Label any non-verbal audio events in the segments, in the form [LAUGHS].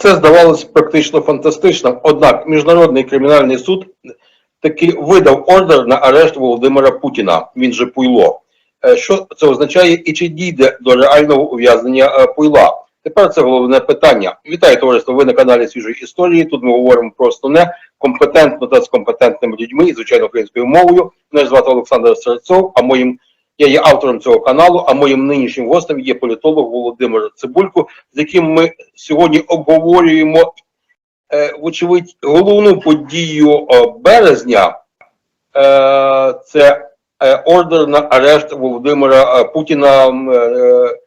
Це здавалося практично фантастичним. Однак Міжнародний кримінальний суд таки видав ордер на арешт Володимира Путіна. Він же Пуйло. Е, Що це означає і чи дійде до реального ув'язнення е, Пуйла? Тепер це головне питання. Вітаю товариство. Ви на каналі Свіжої історії. Тут ми говоримо про основне компетентно та з компетентними людьми і звичайно українською мовою. Мене звати Олександр Серцов. А моїм я є автором цього каналу. А моїм нинішнім гостем є політолог Володимир Цибулько, з яким ми сьогодні обговорюємо е, вочевидь головну подію е, березня. Е, Це е, ордер на арешт Володимира е, Путіна, е,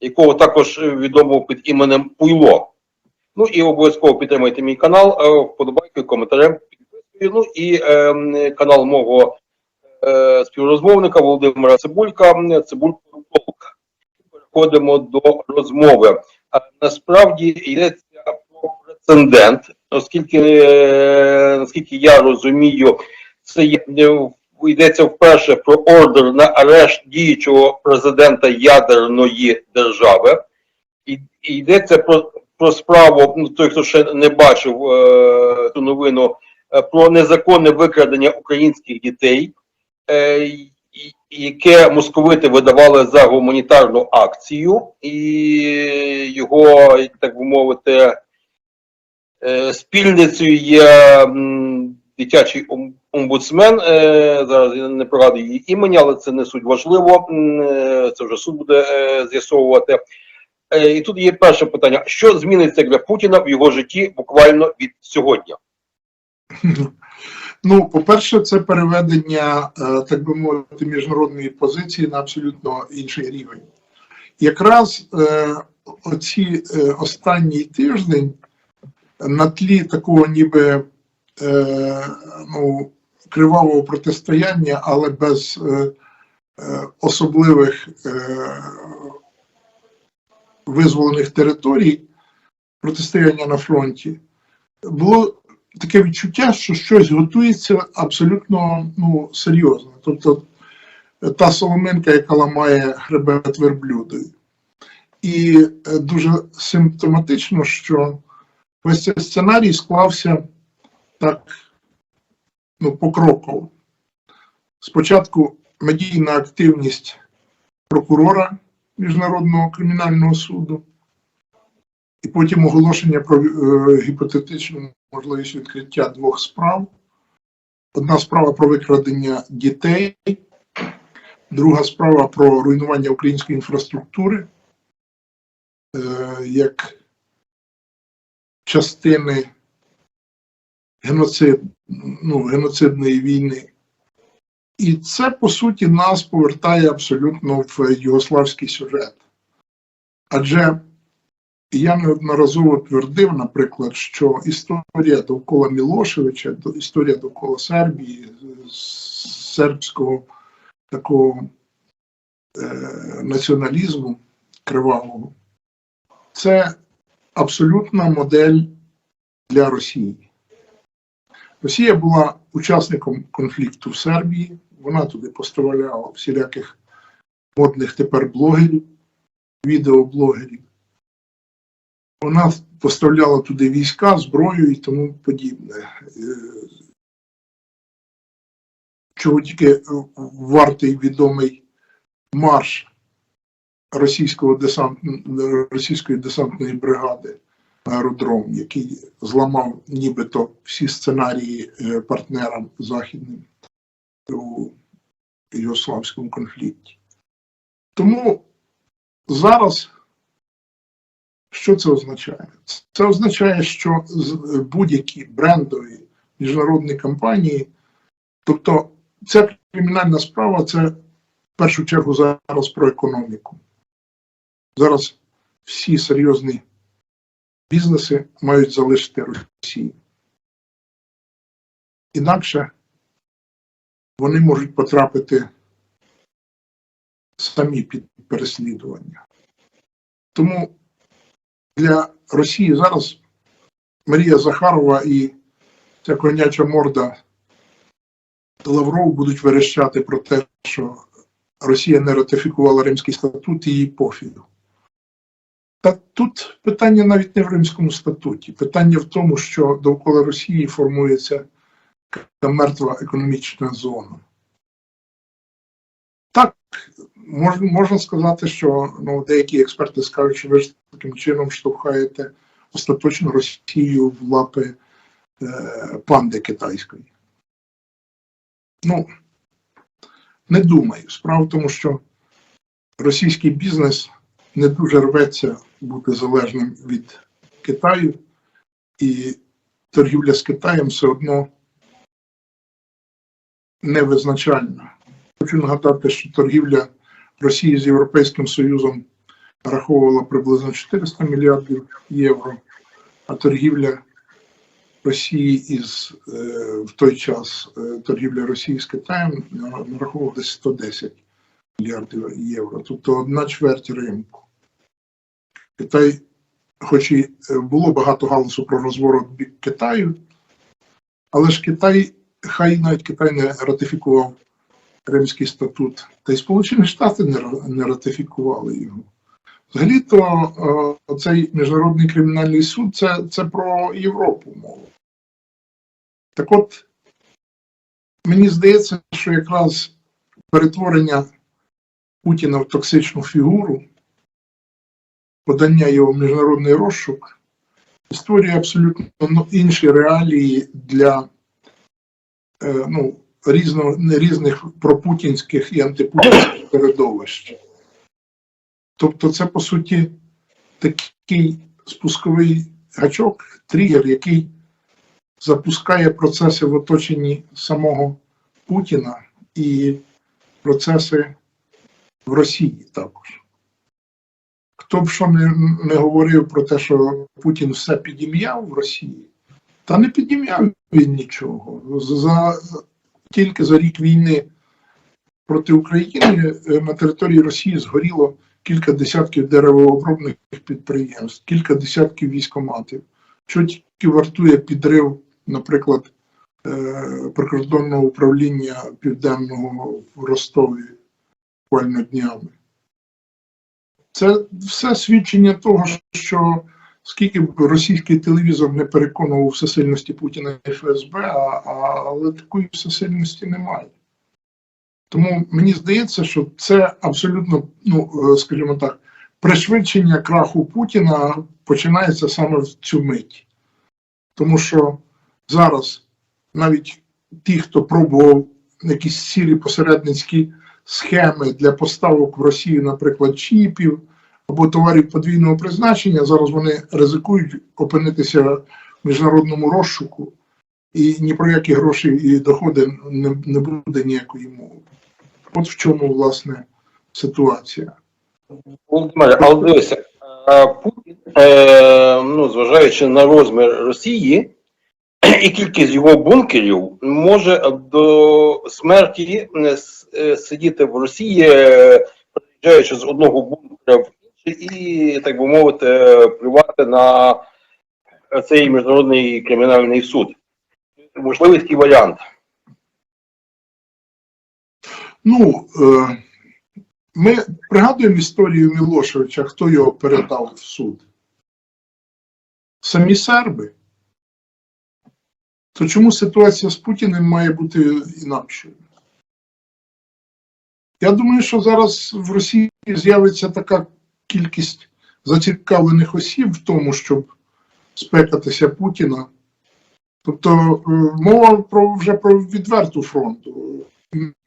якого також відомо під іменем Пуйло. Ну і обов'язково підтримайте мій канал, вподобайкою, коментарем, підпискою. Ну і е, канал мого співрозмовника Володимира Цибулька, Цибулько Рутолка. Переходимо до розмови. А насправді йдеться про прецедент, оскільки, е, наскільки я розумію, це е, йдеться вперше про ордер на арешт діючого президента ядерної держави. І, йдеться про, про справу, ну, той, хто ще не бачив е, цю новину, е, про незаконне викрадення українських дітей, е, яке московити видавали за гуманітарну акцію, і його, так би мовити, е, спільницею є дитячий омбудсмен. Е, зараз я не пригадую її імені, але це не суть важливо. Е, Це вже суд буде е, з'ясовувати. Е, І тут є перше питання: що зміниться для Путіна в його житті буквально від сьогодні? [LAUGHS] Ну, по-перше, це переведення, е, так би мовити, міжнародної позиції на абсолютно інший рівень. Якраз е, оці е, останній тиждень на тлі такого ніби ну, кривавого протистояння, але без особливих визволених територій протистояння на фронті, було таке відчуття, що щось готується абсолютно ну, серйозно. Тобто е, та соломинка, яка ламає хребет верблюдою. І е, дуже симптоматично, що весь цей сценарій склався так ну, покроково. Спочатку медійна активність прокурора Міжнародного кримінального суду, і потім оголошення про е, гіпотетичну можливість відкриття двох справ. Одна справа про викрадення дітей, друга справа про руйнування української інфраструктури е, як частини геноцид, ну, геноцидної війни. І це, по суті, нас повертає абсолютно в югославський сюжет. Адже я неодноразово твердив, наприклад, що історія довкола Мілошевича, історія довкола Сербії, сербського такого е, націоналізму кривавого, це абсолютна модель для Росії. Росія була учасником конфлікту в Сербії, вона туди поставляла всіляких модних тепер блогерів, відеоблогерів. Вона поставляла туди війська, зброю і тому подібне. Е, Чого тільки е, вартий відомий марш російського десант, російської десантної бригади аеродром, який зламав нібито всі сценарії е, партнерам західним у югославському конфлікті. Тому зараз що це означає? Це означає, що будь-які брендові міжнародні компанії, тобто ця кримінальна справа це в першу чергу зараз про економіку. Зараз всі серйозні бізнеси мають залишити Росію. Інакше вони можуть потрапити самі під переслідування. Тому для Росії зараз Марія Захарова і ця коняча морда Лавров будуть верещати про те, що Росія не ратифікувала Римський статут і її пофігу. Та тут питання навіть не в Римському статуті. Питання в тому, що довкола Росії формується мертва економічна зона. Так, мож, можна сказати, що ну, деякі експерти скажуть, що ви ж таким чином штовхаєте остаточно Росію в лапи е, панди китайської. Ну, не думаю. Справа в тому, що російський бізнес не дуже рветься бути залежним від Китаю, і торгівля з Китаєм все одно невизначальна. Хочу нагадати, що торгівля Росії з Європейським Союзом раховувала приблизно 400 мільярдів євро, а торгівля Росії із е, в той час е, торгівля Росії з Китаєм на- нараховувала десь 110 мільярдів євро, тобто одна чверть ринку. Китай, хоч і е, було багато галасу про розворот бік Китаю, але ж Китай, хай навіть Китай не ратифікував Римський статут, та й Сполучені Штати не, ратифікували його. Взагалі-то е, цей міжнародний кримінальний суд це, це про Європу мова. Так от, мені здається, що якраз перетворення Путіна в токсичну фігуру, подання його в міжнародний розшук, створює абсолютно інші реалії для е, ну, різно, різних пропутінських і антипутінських середовищ. Тобто, це по суті такий спусковий гачок, тригер, який запускає процеси в оточенні самого Путіна і процеси в Росії також. Хто б що не, не говорив про те, що Путін все підім'яв в Росії, та не підім'яв він нічого. За, тільки за рік війни проти України е, на території Росії згоріло кілька десятків деревообробних підприємств, кілька десятків військоматів. Що тільки вартує підрив, наприклад, е, прикордонного управління південного в Ростові буквально днями. Це все свідчення того, що скільки б російський телевізор не переконував всесильності Путіна і ФСБ, а, а, але такої всесильності немає. Тому мені здається, що це абсолютно, ну е, скажімо так, пришвидшення краху Путіна починається саме в цю мить. Тому що зараз навіть ті, хто пробував якісь сірі посередницькі схеми для поставок в Росію, наприклад, чіпів або товарів подвійного призначення, зараз вони ризикують опинитися в міжнародному розшуку, і ні про які гроші і доходи не, не буде ніякої мови. От в чому, власне, ситуація. Але Путін, е, ну, зважаючи на розмір Росії і кількість його бункерів, може до смерті е, е, сидіти в Росії, переїжджаючи з одного бункера в і, так би мовити, плювати на цей міжнародний кримінальний суд. Можливий такий варіант. Ну, е, ми пригадуємо історію Мілошевича, хто його передав в суд. Самі серби. То чому ситуація з Путіним має бути інакшою? Я думаю, що зараз в Росії з'явиться така кількість зацікавлених осіб в тому, щоб спекатися Путіна. Тобто е, мова про вже про відверту фронту.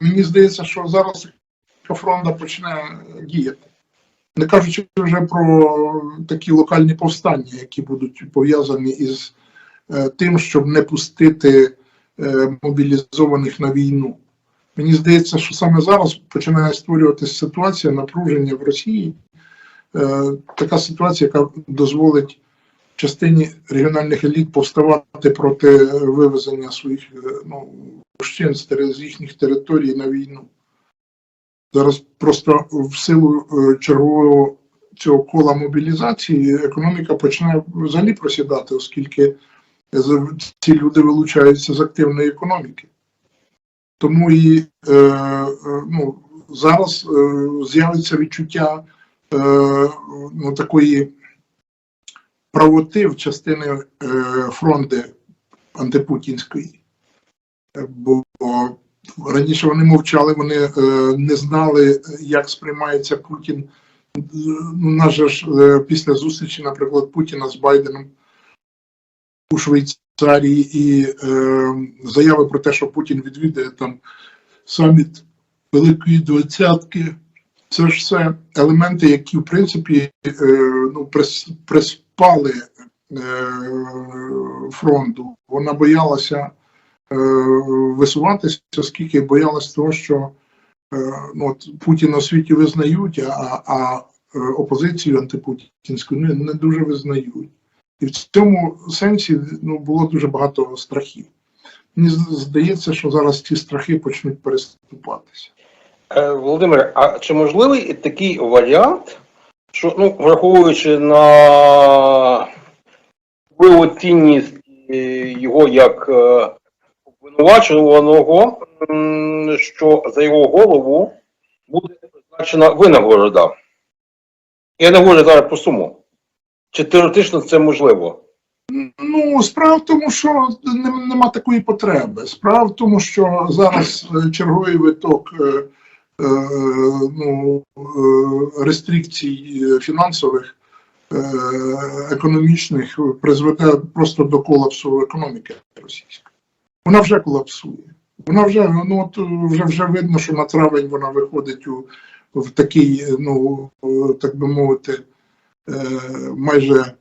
Мені здається, що зараз фронта почне діяти. Не кажучи вже про такі локальні повстання, які будуть пов'язані із е, тим, щоб не пустити е, мобілізованих на війну. Мені здається, що саме зараз починає створюватися ситуація напруження в Росії, така ситуація, яка дозволить частині регіональних еліт повставати проти вивезення своїх е, ну, мужчин з їхніх територій на війну. Зараз просто в силу е, чергового цього кола мобілізації економіка почне взагалі просідати, оскільки ці люди вилучаються з активної економіки. Тому і е, е, ну, зараз е, з'явиться відчуття е, ну, такої правоти в частини е, фронти антипутінської. Е, Бо раніше вони мовчали, вони е, не знали, як сприймається Путін. Е, Ну, же ж е, після зустрічі, наприклад, Путіна з Байденом у Швейцарії і е, заяви про те, що Путін відвідає там саміт Великої Двадцятки. Це ж все елементи, які в принципі е, ну, прис, приспали е, фронту. Вона боялася е, висуватися, оскільки боялася того, що ну, от, Путіна у світі визнають, а, а опозицію антипутінську не, не дуже визнають. І в цьому сенсі ну, було дуже багато страхів. Мені здається, що зараз ці страхи почнуть переступатися. Е, Володимире, а чи можливий такий варіант, що ну, враховуючи на цінність його як е, обвинувачуваного, що за його голову буде призначена винагорода? Я не говорю зараз про суму. Чи теоретично це можливо? Ну, справа в тому, що нем- нема такої потреби. Справа в тому, що зараз е, черговий виток ну, е, рестрикцій е, фінансових, е, економічних призведе просто до колапсу економіки російської. Вона вже колапсує. Вона вже ну от вже вже видно, що на травень вона виходить у в такий, е, ну е, так би мовити, е, майже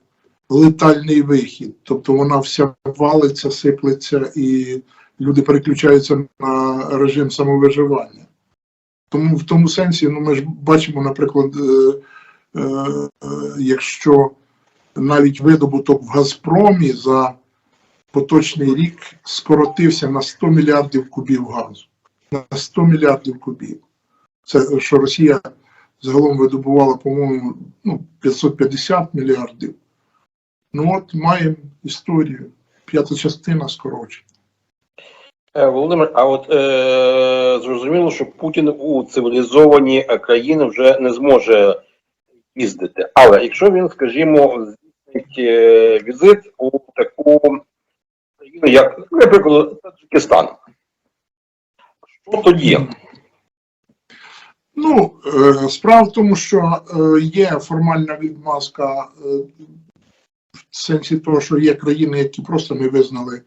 летальний вихід. Тобто вона вся валиться, сиплеться, і люди переключаються на режим самовиживання. Тому в тому сенсі, ну ми ж бачимо, наприклад, е, е, якщо навіть видобуток в Газпромі за поточний рік скоротився на 100 мільярдів кубів газу. На 100 мільярдів кубів. Це що Росія загалом видобувала, по-моєму, ну, 550 мільярдів. Ну от маємо історію. П'ята частина скорочена. Е, Володимир, а от е, зрозуміло, що Путін у цивілізовані країни вже не зможе їздити. Але якщо він, скажімо, здійснить е, візит у таку країну, як, наприклад, Таджикистан, що тоді? Ну, е, справа в тому, що є формальна відмазка в сенсі того, що є країни, які просто не визнали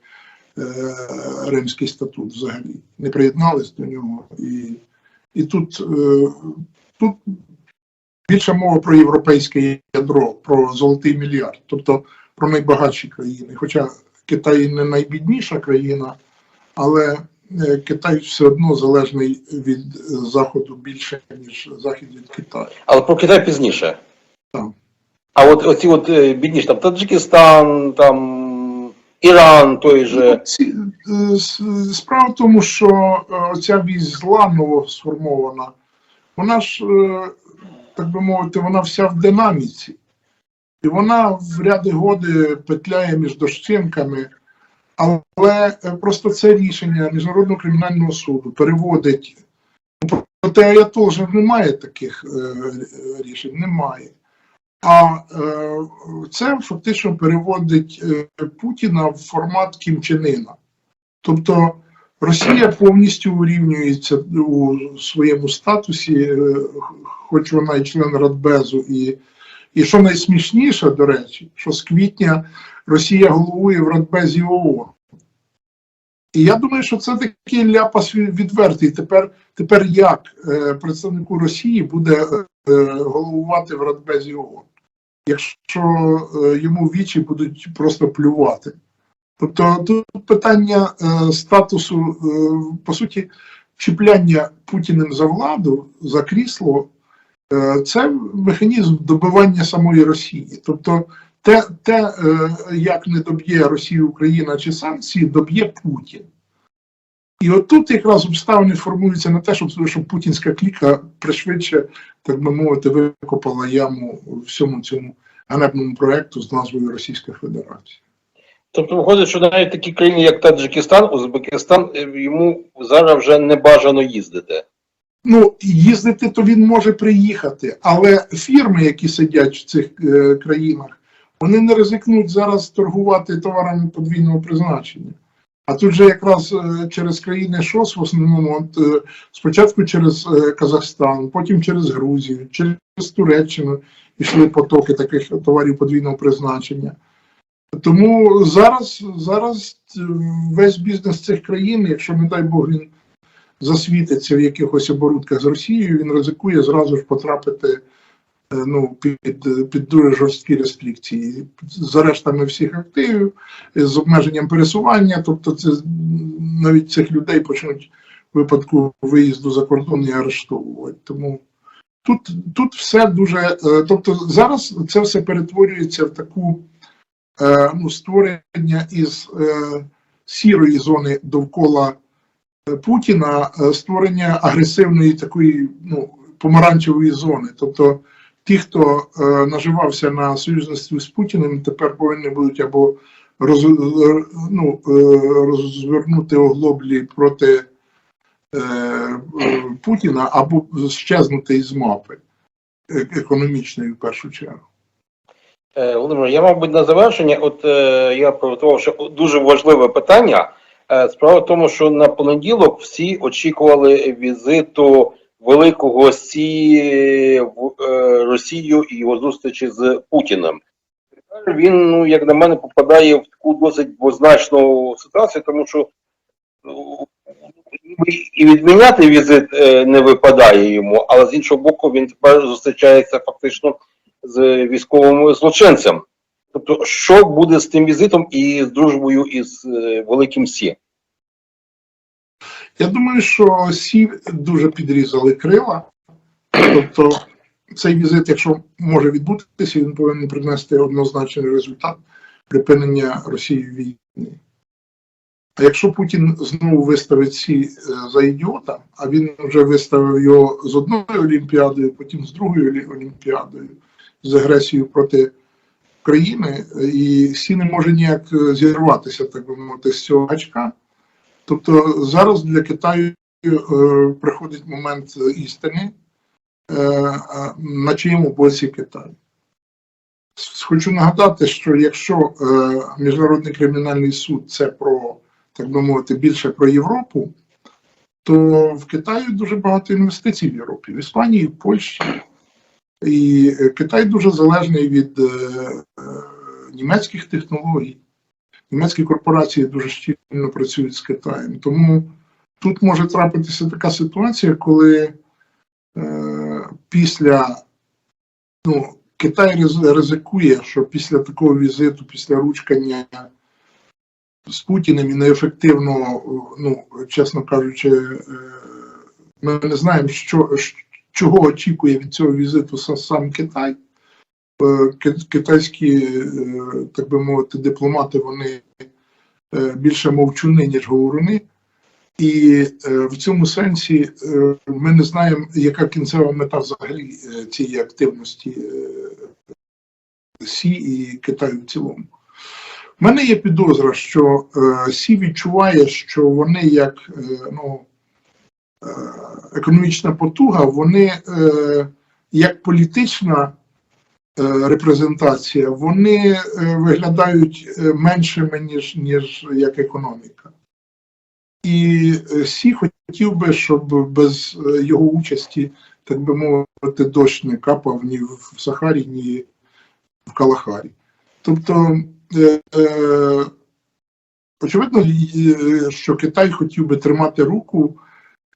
Римський статут взагалі, не приєднались до нього. І, і тут, е, тут більше мова про європейське ядро, про золотий мільярд, тобто про найбагатші країни. Хоча Китай не найбідніша країна, але е, Китай все одно залежний від е, Заходу більше, ніж Захід від Китаю. Але про Китай пізніше. Так. А от оці от е, бідніші, там Таджикистан, там Іран той же. Ну, е, Справа в тому, що е, ця вісь зла новосформована, вона ж, е, так би мовити, вона вся в динаміці. І вона в ряди годи петляє між дощинками, але просто це рішення Міжнародного кримінального суду переводить. Ну, Проте Аятол же немає таких рішень, немає. А е, це фактично переводить е, Путіна в формат Кімчинина. Тобто Росія повністю урівнюється у своєму статусі, е, хоч вона і член Радбезу, і, і що найсмішніше, до речі, що з квітня Росія головує в Радбезі ООН. І я думаю, що це такий ляпас відвертий. Тепер, тепер як представнику Росії буде головувати в Радбезі ООН, якщо е, йому вічі будуть просто плювати. Тобто тут питання е, статусу, е, по суті, чіпляння Путіним за владу, за крісло, це механізм добивання самої Росії. Тобто, те, те як не доб'є Росію Україна чи санкції, доб'є Путін. І отут якраз обставини формуються на те, щоб, щоб путінська кліка пришвидше, так би мовити, викопала яму всьому цьому ганебному проекту з назвою Російська Федерація. Тобто виходить, що навіть такі країни, як Таджикистан, Узбекистан, е, йому зараз вже не бажано їздити. Ну, їздити то він може приїхати, але фірми, які сидять в цих е, країнах, вони не ризикнуть зараз торгувати товарами подвійного призначення. А тут же якраз е, через країни ШОС в основному от, е, спочатку через е, Казахстан, потім через Грузію, через Туреччину йшли потоки таких товарів подвійного призначення. Тому зараз, зараз весь бізнес цих країн, якщо, не дай Бог, він засвітиться в якихось оборудках з Росією, він ризикує зразу ж потрапити ну, під, під дуже жорсткі рестрикції з арештами всіх активів, з обмеженням пересування. Тобто, це навіть цих людей почнуть в випадку виїзду за кордон і арештовувати. Тому тут, тут все дуже. е, Тобто, зараз це все перетворюється в таку е, ну, створення із е, сірої зони довкола Путіна, створення агресивної такої ну, помаранчевої зони. Тобто ті, хто е, наживався на союзництві з Путіним, тепер повинні будуть або роз, ну, е, розвернути оглоблі проти е, Путіна, або щезнути із мапи е, економічної в першу чергу. Е, Володимир, я, мабуть, на завершення, от е, я приготував ще дуже важливе питання. Е, справа в тому, що на понеділок всі очікували візиту великого Сі в е, Росію і його зустрічі з Путіним. Він, ну, як на мене, попадає в таку досить двозначну ситуацію, тому що ну, і відміняти візит е, не випадає йому, але з іншого боку, він тепер зустрічається фактично з військовим злочинцем. Тобто, що буде з тим візитом і з дружбою із е, Великим Сі? Я думаю, що Сі дуже підрізали крила. Тобто, цей візит, якщо може відбутися, він повинен принести однозначний результат припинення Росії війни. А якщо Путін знову виставить Сі е, за ідіота, а він вже виставив його з одною олімпіадою, потім з другою олімпіадою, з агресією проти країни, е, і Сі не може ніяк е, зірватися, так би мовити, з цього гачка. Тобто зараз для Китаю е, приходить момент істини, е, на чиєму боці Китай. Хочу нагадати, що якщо е, Міжнародний кримінальний суд це про, так би мовити, більше про Європу, то в Китаї дуже багато інвестицій в Європі, в Іспанії, в Польщі. І Китай дуже залежний від е, е, німецьких технологій. Німецькі корпорації дуже щільно працюють з Китаєм. Тому тут може трапитися така ситуація, коли е, після ну, Китай ризикує, що після такого візиту, після ручкання з Путіним і неефективно, ну, чесно кажучи, е, ми не знаємо, що, чого очікує від цього візиту са- сам Китай. Е, ки- Китайські, е, так би мовити, дипломати, вони е, більше мовчуни, ніж говоруни. І в цьому сенсі ми не знаємо, яка кінцева мета взагалі цієї активності Сі і Китаю в цілому. У мене є підозра, що Сі відчуває, що вони як ну, економічна потуга, вони як політична репрезентація, вони е, виглядають е, меншими, ніж, ніж як економіка. І е, Сі хотів би, щоб без е, його участі, так би мовити, дощ не капав ні в Сахарі, ні в Калахарі. Тобто, е, е, очевидно, е, що Китай хотів би тримати руку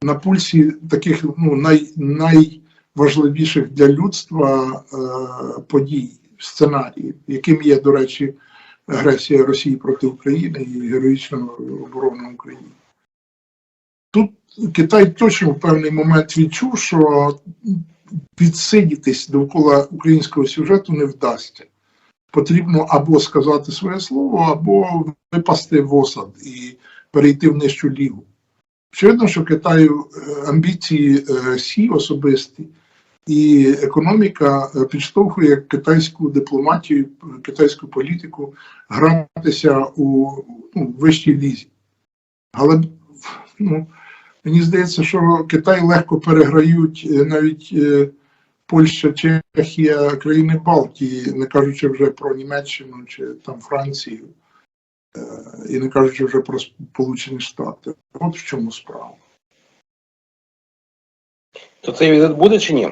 на пульсі таких ну, най, найважливіших для людства е, подій, сценаріїв, яким є, до речі, агресія Росії проти України і героїчна оборона України. Тут Китай точно в певний момент відчув, що відсидітись довкола українського сюжету не вдасться. Потрібно або сказати своє слово, або випасти в осад і перейти в нижчу лігу. Очевидно, що Китаю е, амбіції е, Сі особисті і економіка е, підштовхує китайську дипломатію, китайську політику гратися у ну, вищій лізі. Але ну, мені здається, що Китай легко переграють е, навіть е, Польща, є країни Балтії, не кажучи вже про Німеччину чи там Францію, і не кажучи вже про Сполучені Штати. От в чому справа. То цей візит буде чи ні?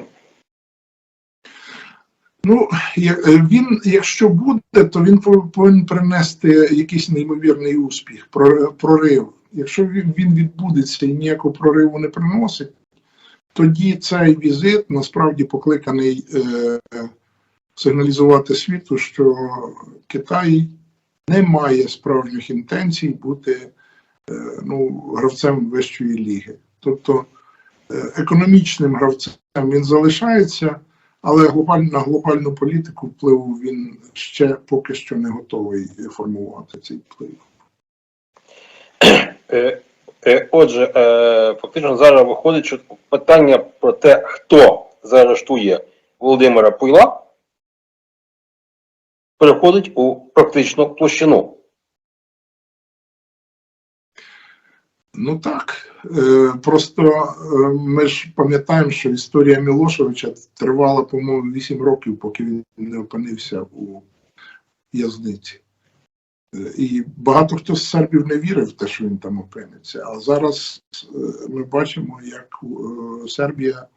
Ну, е, він, якщо буде, то він пов- повинен принести якийсь неймовірний успіх, про- прорив. Якщо він, відбудеться і ніякого прориву не приносить, тоді цей візит насправді покликаний е, сигналізувати світу, що Китай не має справжніх інтенцій бути е, ну, гравцем вищої ліги. Тобто економічним гравцем він залишається. Але глобаль, на глобальну політику впливу він ще поки що не готовий формувати цей вплив. Е, е, Отже, е, фактично зараз виходить, що питання про те, хто заарештує Володимира Пуйла, переходить у практичну площину. Ну так, е, просто е, ми ж пам'ятаємо, що історія Мілошевича тривала, по-моєму, 8 років, поки він не опинився у в'язниці. Е, І багато хто з сербів не вірив в те, що він там опиниться. А зараз ми бачимо, як Сербія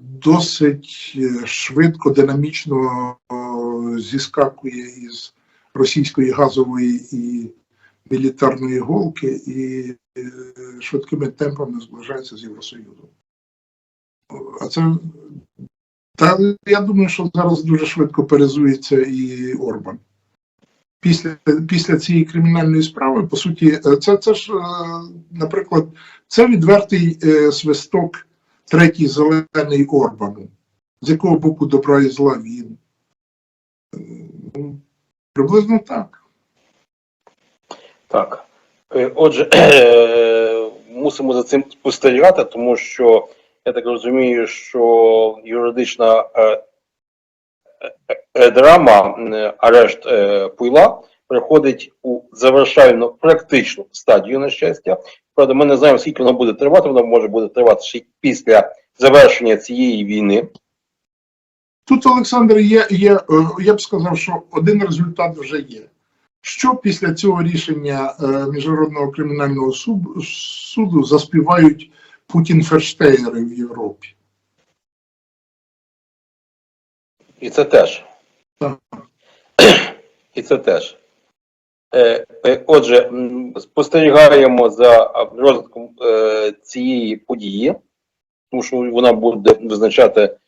досить швидко, динамічно зіскакує із російської газової і мілітарної голки і е, швидкими темпами зближається з Євросоюзом. А це та я думаю, що зараз дуже швидко перезується і Орбан. Після, після цієї кримінальної справи, по суті, е, це, це ж, е, наприклад, це відвертий свисток третій зелений Орбану, з якого боку добра і зла він. Приблизно так. Так. Е, Отже, [CLEARS THROAT] е, мусимо за цим спостерігати, тому що я так розумію, що юридична е, драма, арешт Пуйла переходить у завершальну практичну стадію, на щастя. Правда, ми не знаємо, скільки воно буде тривати, воно може буде тривати ще після завершення цієї війни. Тут, Олександр, є, є, я б сказав, що один результат вже є. Що після цього рішення е, Міжнародного кримінального суду, заспівають Путін-ферштеєри в Європі? І це теж. Так. І це теж. Е, е, Отже, спостерігаємо за розвитком цієї події, тому що вона буде визначати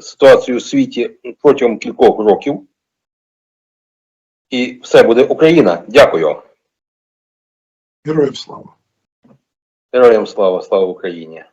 ситуацію у світі протягом кількох років. І все буде Україна. Дякую. Героям слава! Героям слава, слава Україні.